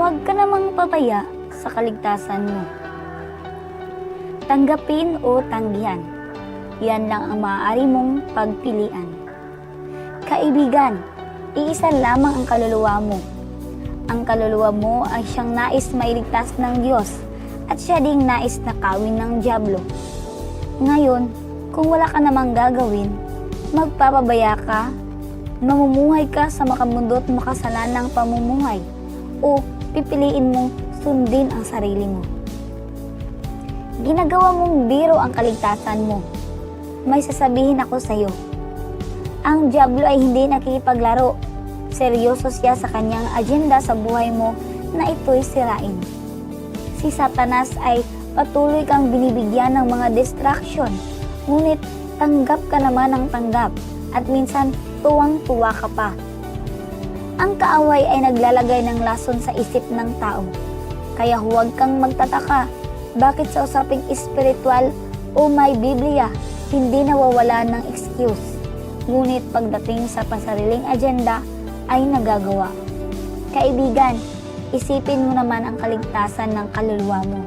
huwag ka namang papaya sa kaligtasan mo. Tanggapin o tanggihan. Yan lang ang maaari mong pagpilian. Kaibigan, iisa lamang ang kaluluwa mo. Ang kaluluwa mo ay siyang nais mailigtas ng Diyos at siya ding nais na kawin ng Diablo. Ngayon, kung wala ka namang gagawin, magpapabaya ka, mamumuhay ka sa makamundo at makasalanang pamumuhay, o pipiliin mong sundin ang sarili mo. Ginagawa mong biro ang kaligtasan mo. May sasabihin ako sa iyo. Ang Diablo ay hindi nakikipaglaro. Seryoso siya sa kanyang agenda sa buhay mo na ito'y sirain. Si Satanas ay patuloy kang binibigyan ng mga distraction. Ngunit tanggap ka naman ng tanggap at minsan tuwang-tuwa ka pa. Ang kaaway ay naglalagay ng lason sa isip ng tao. Kaya huwag kang magtataka bakit sa usaping espiritual o may Biblia, hindi nawawala ng excuse. Ngunit pagdating sa pasariling agenda ay nagagawa. Kaibigan, isipin mo naman ang kaligtasan ng kaluluwa mo.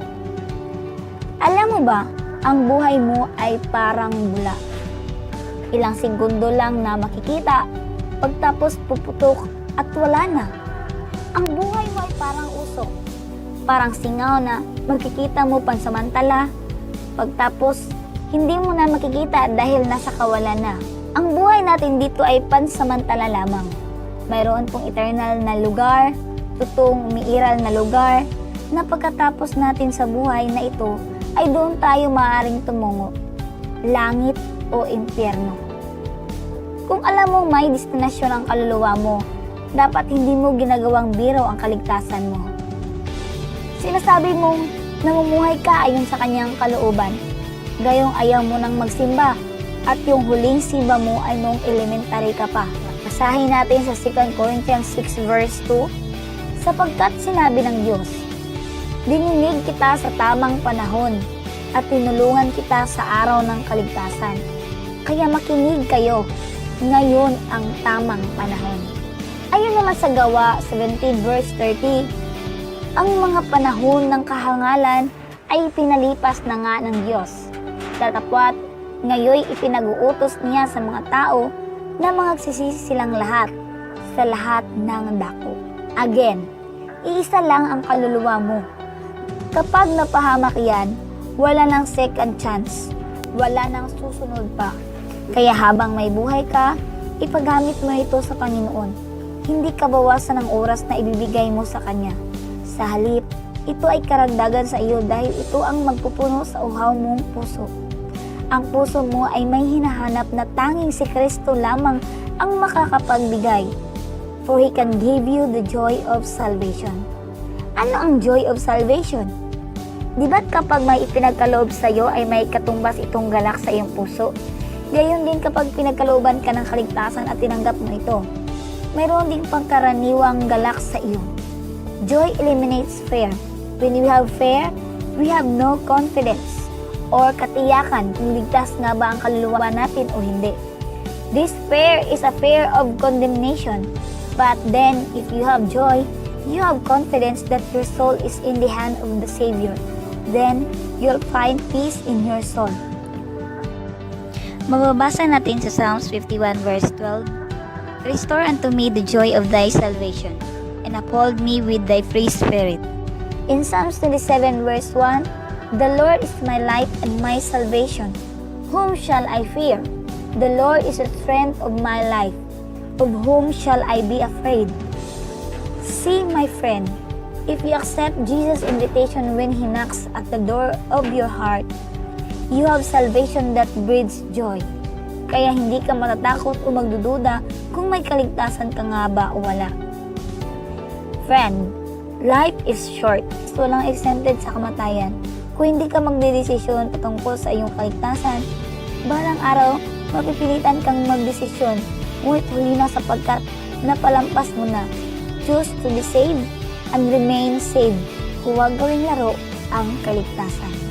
Alam mo ba, ang buhay mo ay parang bula. Ilang segundo lang na makikita, pagtapos puputok at wala na. Ang buhay mo ay parang usok. Parang singaw na magkikita mo pansamantala, pagtapos hindi mo na makikita dahil nasa kawalan na. Ang buhay natin dito ay pansamantala lamang. Mayroon pong eternal na lugar, totoong umiiral na lugar, na pagkatapos natin sa buhay na ito ay doon tayo maaaring tumungo. Langit o impyerno. Kung alam mo may destinasyon ang kaluluwa mo, dapat hindi mo ginagawang biro ang kaligtasan mo. Sinasabi mong namumuhay ka ayon sa kanyang kalooban, gayong ayaw mo nang magsimba at yung huling simba mo ay noong elementary ka pa. Basahin natin sa 2 Corinthians 6 verse 2, sapagkat sinabi ng Diyos, Dininig kita sa tamang panahon at tinulungan kita sa araw ng kaligtasan. Kaya makinig kayo, ngayon ang tamang panahon. Ayon naman sa gawa 17 verse 30, ang mga panahon ng kahangalan ay pinalipas na nga ng Diyos. Tatapwat, ngayoy ipinag-uutos niya sa mga tao na magsisisi silang lahat sa lahat ng dako. Again, iisa lang ang kaluluwa mo. Kapag napahamak yan, wala nang second chance. Wala nang susunod pa. Kaya habang may buhay ka, ipagamit mo ito sa Panginoon. Hindi ka bawasan ng oras na ibibigay mo sa Kanya. Sa halip, ito ay karagdagan sa iyo dahil ito ang magpupuno sa uhaw mong puso. Ang puso mo ay may hinahanap na tanging si Kristo lamang ang makakapagbigay. For He can give you the joy of salvation. Ano ang joy of salvation? Di ba't kapag may ipinagkaloob sa iyo ay may katumbas itong galak sa iyong puso? Gayon din kapag pinagkalooban ka ng kaligtasan at tinanggap mo ito. Mayroon ding pangkaraniwang galak sa iyo. Joy eliminates fear. When we have fear, we have no confidence or katiyakan kung ligtas nga ba ang kaluluwa natin o hindi. This fear is a fear of condemnation. But then, if you have joy, you have confidence that your soul is in the hand of the Savior. Then, you'll find peace in your soul. Mababasa natin sa Psalms 51 verse 12. Restore unto me the joy of thy salvation, and uphold me with thy free spirit. In Psalms 27 verse 1, The Lord is my light and my salvation. Whom shall I fear? The Lord is the strength of my life. Of whom shall I be afraid? See, my friend, if you accept Jesus' invitation when He knocks at the door of your heart, you have salvation that breeds joy. Kaya hindi ka matatakot o magdududa kung may kaligtasan ka nga ba o wala. Friend, life is short. Walang exempted sa kamatayan. Kung hindi ka magdedesisyon patungkol sa iyong kaligtasan, balang araw, mapipilitan kang magdesisyon. Ngunit huli na sapagkat napalampas mo na. Choose to be saved and remain saved. Huwag gawing laro ang kaligtasan.